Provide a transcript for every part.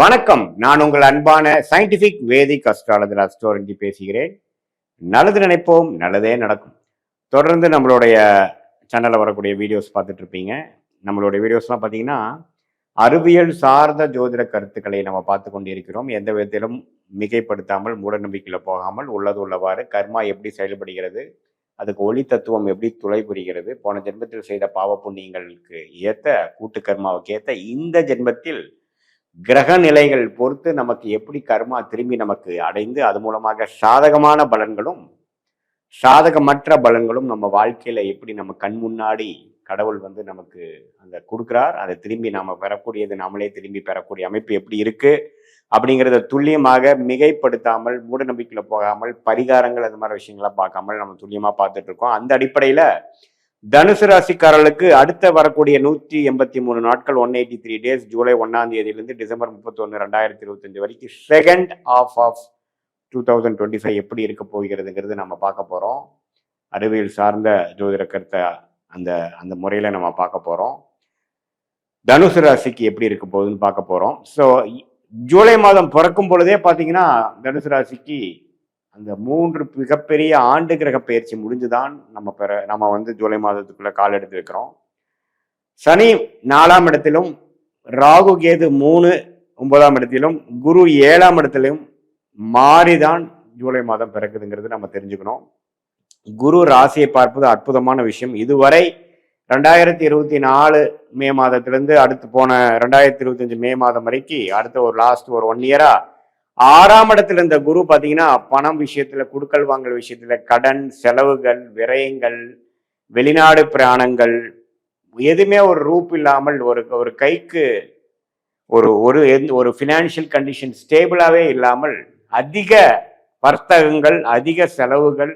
வணக்கம். நான் உங்கள் அன்பான சயின்டிபிக் வேதிக் அஸ்ட்ராலஜர் அஸ்ட்ரோரஞ்சி பேசுகிறேன். நல்லது நினைப்போம் நல்லதே நடக்கும். தொடர்ந்து நம்மளுடைய சேனலில் வரக்கூடிய வீடியோஸ் பார்த்துட்டு இருப்பீங்க. நம்மளுடைய வீடியோஸ்லாம் பார்த்தீங்கன்னா அறிவியல் சார்ந்த ஜோதிட கருத்துக்களை நம்ம பார்த்து கொண்டிருக்கிறோம் எந்த விதத்திலும் மிகைப்படுத்தாமல் மூடநம்பிக்கையில் போகாமல் உள்ளது உள்ளவாறு கர்மா எப்படி செயல்படுகிறது அதுக்கு ஒளி தத்துவம் எப்படி துளை புரிகிறது போன ஜென்மத்தில் செய்த பாவ புண்ணியங்களுக்கு ஏற்ற கூட்டு கர்மாவுக்கு ஏற்ற இந்த ஜென்மத்தில் கிரக நிலைகள் பொறுத்து நமக்கு எப்படி கர்மா திரும்பி நமக்கு அடைந்து அது மூலமாக சாதகமான பலன்களும் சாதகமற்ற பலன்களும் நம்ம வாழ்க்கையில எப்படி நம்ம கண் முன்னாடி கடவுள் வந்து நமக்கு அந்த கொடுக்குறார் அதை திரும்பி நாம பெறக்கூடியது நாமளே திரும்பி பெறக்கூடிய அமைப்பு எப்படி இருக்கு அப்படிங்கிறத துல்லியமாக மிகைப்படுத்தாமல் மூட நம்பிக்கையில போகாமல் பரிகாரங்கள் அது மாதிரி விஷயங்களை பார்க்காமல் நம்ம துல்லியமா பார்த்துட்டு இருக்கோம். அந்த அடிப்படையில தனுசு ராசிக்காரர்களுக்கு அடுத்த வரக்கூடிய நூற்றி எண்பத்தி மூணு நாட்கள் one eighty three days July ஒன்னாம் தேதியிலிருந்து டிசம்பர் முப்பத்தொன்று ரெண்டாயிரத்தி இருபத்தஞ்சு வரைக்கும் second half of two thousand twenty five எப்படி இருக்க போகிறதுங்கிறது நம்ம பார்க்க போகிறோம் அறிவியல் சார்ந்த ஜோதிட கருத்தை அந்த அந்த முறையில் நம்ம பார்க்க போகிறோம் தனுசு ராசிக்கு எப்படி இருக்க போகுதுன்னு பார்க்க போகிறோம் ஸோ ஜூலை மாதம் பிறக்கும் பொழுதே பார்த்தீங்கன்னா தனுசு ராசிக்கு அந்த மூன்று மிகப்பெரிய ஆண்டு கிரக பயிற்சி முடிஞ்சுதான் நம்ம பெற நம்ம வந்து ஜூலை மாதத்துக்குள்ள கால் எடுத்து வைக்கிறோம் சனி நாலாம் இடத்திலும் ராகு கேது மூணு ஒன்பதாம் இடத்திலும் குரு ஏழாம் இடத்திலும் மாறிதான் ஜூலை மாதம் பிறக்குதுங்கிறது நம்ம தெரிஞ்சுக்கணும். குரு ராசியை பார்ப்பது அற்புதமான விஷயம். இதுவரை ரெண்டாயிரத்தி இருபத்தி நாலு மே மாதத்திலிருந்து அடுத்து போன ரெண்டாயிரத்தி இருபத்தஞ்சு மே மாதம் வரைக்கும் அடுத்த ஒரு லாஸ்ட் ஒரு ஒன் இயரா ஆறாம் இடத்துல இருந்த குரு பார்த்தீங்கன்னா பணம் விஷயத்துல குடுக்கல் வாங்கல் விஷயத்துல கடன் செலவுகள் விரயங்கள் வெளிநாடு பிராணங்கள் எதுவுமே ஒரு ரூப் இல்லாமல் ஒரு ஒரு கைக்கு ஒரு ஒரு எந்த- ஒரு ஃபினான்ஷியல் கண்டிஷன் ஸ்டேபிளாகவே இல்லாமல் அதிக வர்த்தகங்கள் அதிக செலவுகள்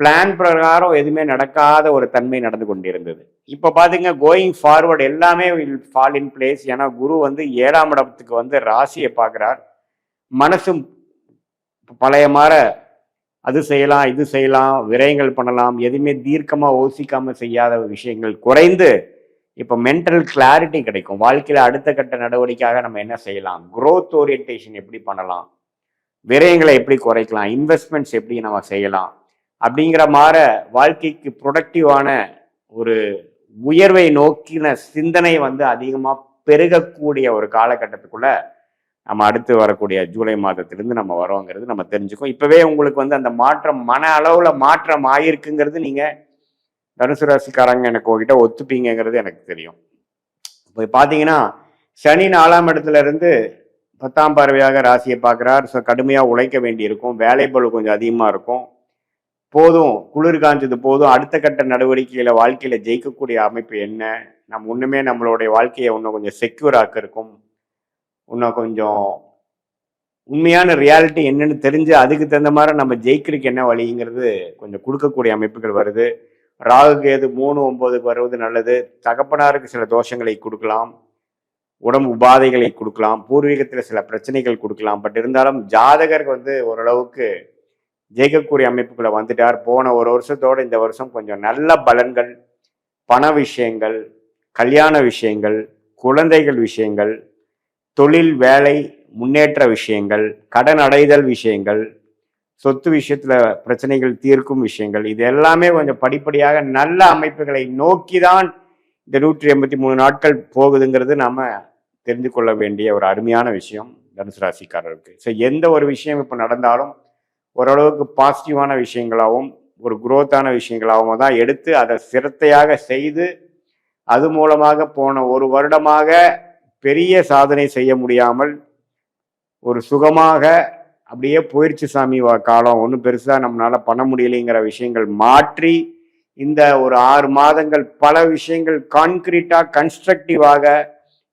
பிளான் பிரகாரம் எதுவுமே நடக்காத ஒரு தன்மை நடந்து கொண்டிருந்தது. இப்போ பாத்தீங்க கோயிங் ஃபார்வர்டு எல்லாமே வில் ஃபால் இன் பிளேஸ் ஏன்னா குரு வந்து ஏழாம் இடத்துக்கு வந்து ராசியை பார்க்குறார். மனசும் பழைய மாற அது செய்யலாம் இது செய்யலாம் விரயங்கள் பண்ணலாம் எதுவுமே தீர்க்கமாக யோசிக்காமல் செய்யாத விஷயங்கள் குறைந்து இப்போ மென்டல் கிளாரிட்டி கிடைக்கும். வாழ்க்கையில் அடுத்த கட்ட நடவடிக்கையாக நம்ம என்ன செய்யலாம்? குரோத் ஓரியன்டேஷன் எப்படி பண்ணலாம்? விரயங்களை எப்படி குறைக்கலாம்? இன்வெஸ்ட்மெண்ட்ஸ் எப்படி நம்ம செய்யலாம்? அப்படிங்கிற மாற வாழ்க்கைக்கு ப்ரொடக்டிவான ஒரு உயர்வை நோக்கின சிந்தனை வந்து அதிகமாக பெருகக்கூடிய ஒரு காலகட்டத்துக்குள்ள நம்ம அடுத்து வரக்கூடிய ஜூலை மாதத்திலிருந்து நம்ம வரோங்கிறது நம்ம தெரிஞ்சுக்கோம். இப்பவே உங்களுக்கு வந்து அந்த மாற்றம் மன அளவுல மாற்றம் ஆயிருக்குங்கிறது நீங்க தனுசு ராசிக்காரங்க எனக்கு உங்ககிட்ட ஒத்துப்பீங்கங்கிறது எனக்கு தெரியும். இப்போ பார்த்தீங்கன்னா சனி நாலாம் இடத்துல இருந்து பத்தாம் பார்வையாக ராசியை பார்க்குறார். ஸோ கடுமையாக உழைக்க வேண்டியிருக்கும். வேலை பளு கொஞ்சம் அதிகமாக இருக்கும். போதும் குளிர் காஞ்சது போதும். அடுத்த கட்ட நடவடிக்கையில் வாழ்க்கையில் ஜெயிக்கக்கூடிய அமைப்பு என்ன? நம்ம ஒன்றுமே நம்மளுடைய வாழ்க்கையை இன்னும் கொஞ்சம் செக்யூர் ஆக்க இருக்கும். இன்னும் கொஞ்சம் உண்மையான ரியாலிட்டி என்னன்னு தெரிஞ்சு அதுக்கு தகுந்த மாதிரி நம்ம ஜெயிக்கிறதுக்கு என்ன வழிங்கிறது கொஞ்சம் கொடுக்கக்கூடிய அமைப்புகள் வருது. ராகு கேது மூணு ஒன்பதுக்கு வருவது நல்லது. தகப்பனாருக்கு சில தோஷங்களை கொடுக்கலாம். உடம்பு உபாதைகளை கொடுக்கலாம். பூர்வீகத்தில் சில பிரச்சனைகள் கொடுக்கலாம். பட் இருந்தாலும் ஜாதகருக்கு வந்து ஓரளவுக்கு ஜெயிக்கக்கூடிய அமைப்புக்குள்ள வந்துட்டார். போன ஒரு வருஷத்தோட இந்த வருஷம் கொஞ்சம் நல்ல பலன்கள் பண விஷயங்கள் கல்யாண விஷயங்கள் குழந்தைகள் விஷயங்கள் தொழில் வேலை முன்னேற்ற விஷயங்கள் கடன் அடைதல் விஷயங்கள் சொத்து விஷயத்துல பிரச்சனைகள் தீர்க்கும் விஷயங்கள் இது எல்லாமே கொஞ்சம் படிப்படியாக நல்ல அமைப்புகளை நோக்கி தான் இந்த நூற்றி எண்பத்தி மூணு நாட்கள் போகுதுங்கிறது நாம தெரிந்து கொள்ள வேண்டிய ஒரு அருமையான விஷயம் தனுசு ராசிக்காரருக்கு ஸோ எந்த ஒரு விஷயம் இப்போ நடந்தாலும் ஓரளவுக்கு பாசிட்டிவான விஷயங்களாகவும் ஒரு குரோத்தான விஷயங்களாகவும் தான் எடுத்து அதை சிரத்தையாக செய்து அது மூலமாக போன ஒரு வருடமாக பெரிய சாதனை செய்ய முடியாமல் ஒரு சுகமாக அப்படியே போயிடுச்சு சாமி வா- காலம். ஒன்றும் பெருசாக நம்மளால் பண்ண முடியலைங்கிற விஷயங்கள் மாற்றி இந்த ஒரு ஆறு மாதங்கள் பல விஷயங்கள் கான்கிரீட்டாக கன்ஸ்ட்ரக்டிவாக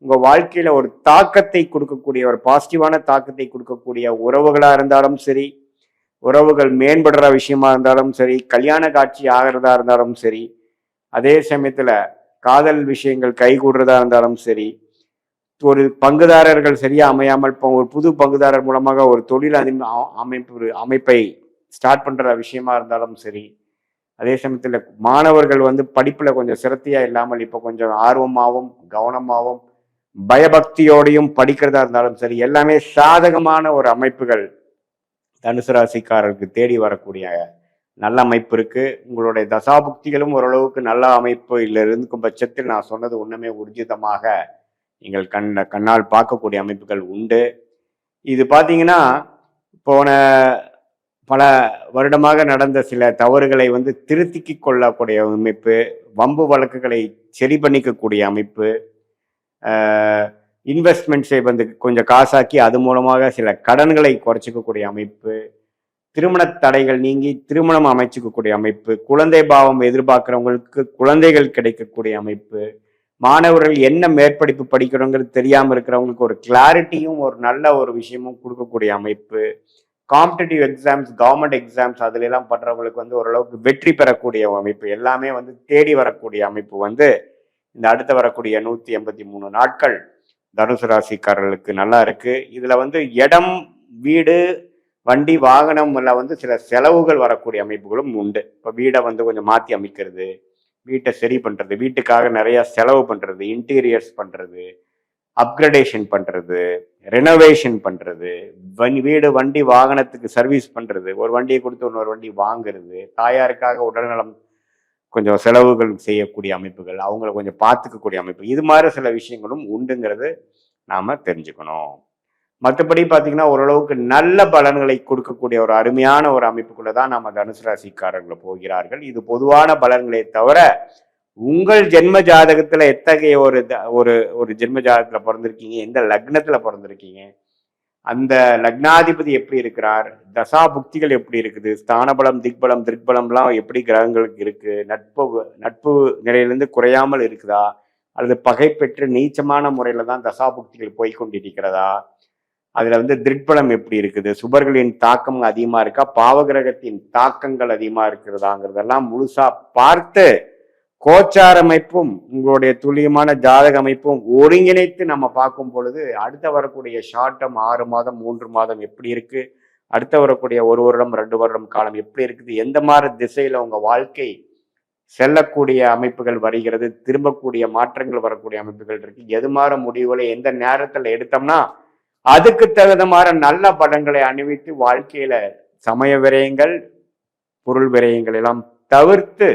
உங்கள் வாழ்க்கையில் ஒரு தாக்கத்தை கொடுக்கக்கூடிய ஒரு பாசிட்டிவான தாக்கத்தை கொடுக்கக்கூடிய உறவுகளாக இருந்தாலும் சரி உறவுகள் மேம்படுற விஷயமா இருந்தாலும் சரி கல்யாண காட்சி ஆகிறதா இருந்தாலும் சரி அதே சமயத்தில் காதல் விஷயங்கள் கைகூடுறதா இருந்தாலும் சரி ஒரு பங்குதாரர்கள் சரியா அமையாமல் இப்போ ஒரு புது பங்குதாரர் மூலமாக ஒரு தொழில் அதி- அமைப்பு அமைப்பை ஸ்டார்ட் பண்ற விஷயமா இருந்தாலும் சரி அதே சமயத்தில் மாணவர்கள் வந்து படிப்புல கொஞ்சம் சிரத்தையாக இல்லாமல் இப்போ கொஞ்சம் ஆர்வமாகவும் கவனமாகவும் பயபக்தியோடையும் படிக்கிறதா இருந்தாலும் சரி எல்லாமே சாதகமான ஒரு அமைப்புகள் தனுசு ராசிக்காரருக்கு தேடி வரக்கூடிய நல்ல அமைப்பு இருக்கு. உங்களுடைய தசாபுக்திகளும் ஓரளவுக்கு நல்ல அமைப்பு இல்லை இருக்கும் பட்சத்தில் நான் சொன்னது ஒண்ணுமே ஊர்ஜிதமாக நீங்கள் கண் கண்ணால் பார்க்கக்கூடிய அமைப்புகள் உண்டு. இது பார்த்தீங்கன்னா போன பல வருடமாக நடந்த சில தவறுகளை வந்து திருத்திக் கொள்ளக்கூடிய அமைப்பு வம்பு வழக்குகளை சரி பண்ணிக்கக்கூடிய அமைப்பு இன்வெஸ்ட்மெண்ட்ஸை வந்து கொஞ்சம் காசாக்கி அது மூலமாக சில கடன்களை குறைச்சிக்கக்கூடிய அமைப்பு திருமண தடைகள் நீங்கி திருமணம் அமைச்சுக்கக்கூடிய அமைப்பு குழந்தை பாவம் எதிர்பார்க்குறவங்களுக்கு குழந்தைகள் கிடைக்கக்கூடிய அமைப்பு மாணவர்கள் என்ன மேற்படிப்பு படிக்கிறோங்கிறது தெரியாமல் இருக்கிறவங்களுக்கு ஒரு கிளாரிட்டியும் ஒரு நல்ல ஒரு விஷயமும் கொடுக்கக்கூடிய அமைப்பு. காம்படிட்டிவ் எக்ஸாம்ஸ் கவர்மெண்ட் எக்ஸாம்ஸ் அதுல எல்லாம் பண்றவங்களுக்கு வந்து ஓரளவுக்கு வெற்றி பெறக்கூடிய அமைப்பு. எல்லாமே வந்து தேடி வரக்கூடிய அமைப்பு வந்து இந்த அடுத்து வரக்கூடிய நூத்தி எண்பத்தி மூணு நாட்கள் தனுசு ராசிக்காரர்களுக்கு நல்லா இருக்கு. இதுல வந்து இடம் வீடு வண்டி வாகனம் எல்லாம் வந்து சில செலவுகள் வரக்கூடிய அமைப்புகளும் உண்டு. இப்போ வீடை வந்து கொஞ்சம் மாற்றி அமைக்கிறது. வீட்டை சரி பண்ணுறது வீட்டுக்காக நிறையா செலவு பண்ணுறது இன்டீரியர்ஸ் பண்ணுறது அப்கிரடேஷன் பண்ணுறது ரெனோவேஷன் பண்ணுறது வீடு வண்டி வாகனத்துக்கு சர்வீஸ் பண்ணுறது ஒரு வண்டியை கொடுத்து இன்னொரு வண்டி வாங்குறது தாயாருக்காக உடல்நலம் கொஞ்சம் செலவுகள் செய்யக்கூடிய அமைப்புகள் அவங்கள கொஞ்சம் பார்த்துக்கக்கூடிய அமைப்பு இது மாதிரி சில விஷயங்களும் உண்டுங்கிறது நாம் தெரிஞ்சுக்கணும். மற்றபடி பார்த்தீங்கன்னா ஓரளவுக்கு நல்ல பலன்களை கொடுக்கக்கூடிய ஒரு அருமையான ஒரு அமைப்புக்குள்ள தான் நம்ம தனுசு ராசிக்காரர்கள் போகிறார்கள். இது பொதுவான பலன்களை தவிர உங்கள் ஜென்ம ஜாதகத்துல எத்தகைய ஒரு ஒரு ஒரு ஜென்ம ஜாதகத்துல பிறந்திருக்கீங்க? எந்த லக்னத்துல பிறந்திருக்கீங்க? அந்த லக்னாதிபதி எப்படி இருக்கிறார்? தசா புக்திகள் எப்படி இருக்குது? ஸ்தானபலம் திக்பலம் திருக்பலம்லாம் எப்படி கிரகங்களுக்கு இருக்கு? நட்பு நட்பு நிலையிலிருந்து குறையாமல் இருக்குதா? அல்லது பகை பெற்று நீச்சமான முறையில தான் தசா புக்திகள் போய்கொண்டிருக்கிறதா அதுல வந்து திருட்பலம் எப்படி இருக்குது? சுபர்களின் தாக்கம் அதிகமா இருக்கா? பாவகிரகத்தின் தாக்கங்கள் அதிகமா இருக்கிறதாங்கிறதெல்லாம் முழுசா பார்த்து கோச்சார அமைப்பும் உங்களுடைய துல்லியமான ஜாதக அமைப்பும் ஒருங்கிணைத்து நம்ம பார்க்கும் பொழுது அடுத்த வரக்கூடிய ஷார்ட்டம் ஆறு மாதம் மூன்று மாதம் எப்படி இருக்கு? அடுத்த வரக்கூடிய ஒரு வருடம் ரெண்டு வருடம் காலம் எப்படி இருக்குது? எந்த மாதிரி திசையில உங்க வாழ்க்கை செல்லக்கூடிய அமைப்புகள் வருகிறது? திரும்பக்கூடிய மாற்றங்கள் வரக்கூடிய அமைப்புகள் இருக்கு. எது மாற முடிவுகளை எந்த நேரத்தில் எடுத்தோம்னா அதுக்கு தகுந்த மாதிரி நல்ல படங்களை அணிவித்து வாழ்க்கையில சமய விரயங்கள் பொருள் விரயங்கள் எல்லாம் தவிர்த்து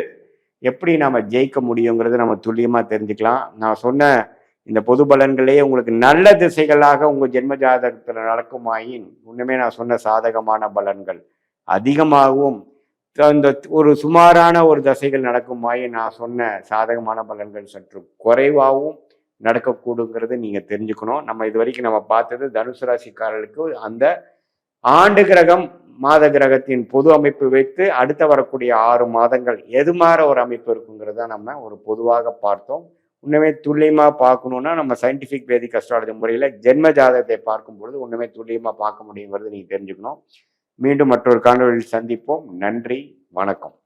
எப்படி நம்ம ஜெயிக்க முடியுங்கிறது நம்ம துல்லியமா தெரிஞ்சுக்கலாம். நான் சொன்ன இந்த பொது பலன்களே உங்களுக்கு நல்ல திசைகளாக உங்க ஜென்ம ஜாதகத்துல நடக்குமாயின் இன்னுமே நான் சொன்ன சாதகமான பலன்கள் அதிகமாகவும் அந்த ஒரு சுமாரான ஒரு தசைகள் நடக்குமாயின் நான் சொன்ன சாதகமான பலன்கள் சற்று குறைவாகவும் நடக்கக்கூடுங்கிறது நீங்க தெரிஞ்சுக்கணும். நம்ம இது வரைக்கும் நம்ம பார்த்தது தனுசு ராசிக்காரர்களுக்கு அந்த ஆண்டு கிரகம் மாத கிரகத்தின் பொது அமைப்பு வைத்து அடுத்த வரக்கூடிய ஆறு மாதங்கள் எது மாதிரி ஒரு அமைப்பு இருக்குங்கிறத நம்ம ஒரு பொதுவாக பார்த்தோம். ஒன்றுமே துல்லியமாக பார்க்கணுன்னா நம்ம சயின்டிஃபிக் வேதிக் அஸ்ட்ராலஜி முறையில் ஜென்ம ஜாதகத்தை பார்க்கும் பொழுது உண்மையே துல்லியமாக பார்க்க முடியுங்கிறது நீங்கள் தெரிஞ்சுக்கணும். மீண்டும் மற்றொரு காணொலியில் சந்திப்போம். நன்றி வணக்கம்.